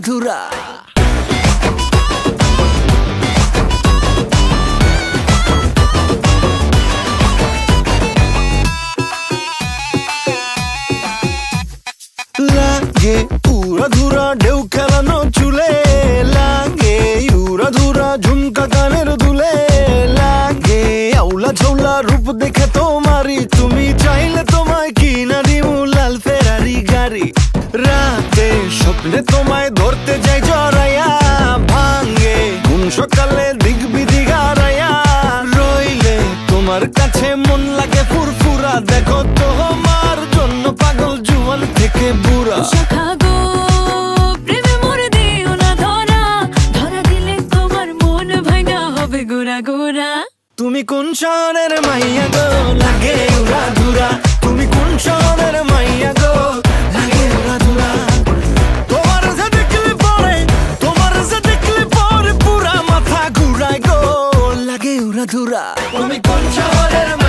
লাগে উড়া ধুরা লাগে উড়া ধুরা ঢেউ খেলানো চুলে, লাগে উড়া ধুরা ঝুমকা গানের দুলে, লাগে আউলা ঝৌলা রূপ দেখে তোমারি তুমি চাইলে স্বপ্নে তোমায় ধরতে যাই জড়াইয়া ভাঙ্গে কোন সকালে দিক বিধি গারাইয়া রইলে তোমার কাছে মন লাগে ফুরফুরা। দেখো তোমার জন্য পাগল জুয়ান থেকে বুড়া। শাখা গো দিও না ধরা। ধরা দিলে তোমার মন ভাঙা হবে গুড়া গুড়া। তুমি কোন শহরের মাইয়া গো লাগে উড়া ধুরা। তুমি কোন শহরের না ধুরা তুমি কোন শহরের